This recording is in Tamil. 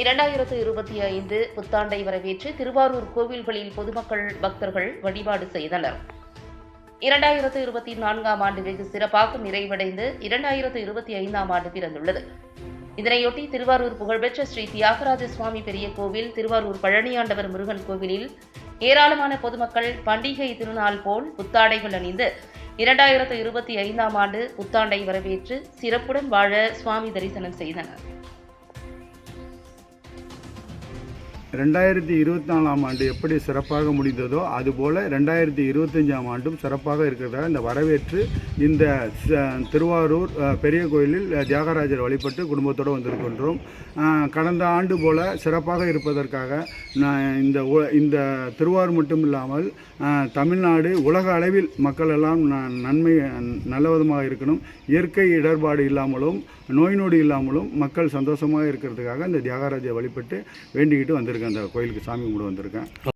இரண்டாயிரத்து இருபத்தி ஐந்து புத்தாண்டை வரவேற்று திருவாரூர் கோவில்களில் பொதுமக்கள் பக்தர்கள் வழிபாடு செய்தனர். இரண்டாயிரத்து இருபத்தி நான்காம் ஆண்டு வெகு சிறப்பாக நிறைவடைந்து இரண்டாயிரத்து இருபத்தி ஐந்தாம் ஆண்டு பிறந்துள்ளது. இதனையொட்டி திருவாரூர் புகழ்பெற்ற ஸ்ரீ தியாகராஜ சுவாமி பெரிய கோவில் திருவாரூர் பழனியாண்டவர் முருகன் கோவிலில் ஏராளமான பொதுமக்கள் பண்டிகை திருநாள் போல் புத்தாடைகள் அணிந்து இரண்டாயிரத்து இருபத்தி ஐந்தாம் ஆண்டு புத்தாண்டை வரவேற்று சிறப்புடன் வாழ சுவாமி தரிசனம் செய்தனர். ரெண்டாயிரத்தி இருபத்தி நாலாம் ஆண்டு எப்படி சிறப்பாக முடிந்ததோ அதுபோல் ரெண்டாயிரத்தி இருபத்தஞ்சாம் ஆண்டும் சிறப்பாக இருக்கிறதாக இந்த வரவேற்று இந்த ச- திருவாரூர் பெரிய கோயிலில் தியாகராஜர் வழிபட்டு குடும்பத்தோடு வந்திருக்கின்றோம். கடந்த ஆண்டு போல சிறப்பாக இருப்பதற்காக நான் இந்த உ- இந்த திருவாரூர் மட்டும் இல்லாமல் தமிழ்நாடு உலக அளவில் மக்கள் எல்லாம் நன்மை நல்ல விதமாக இருக்கணும். இயற்கை இடர்பாடு இல்லாமலும் நோய் நொடி இல்லாமலும் மக்கள் சந்தோஷமாக இருக்கிறதுக்காக இந்த தியாகராஜர் வழிபட்டு வேண்டிக்கிட்டு வந்திருக்கேன் அந்த கோயிலுக்கு சாமி கும்பிட வந்திருக்கேன்.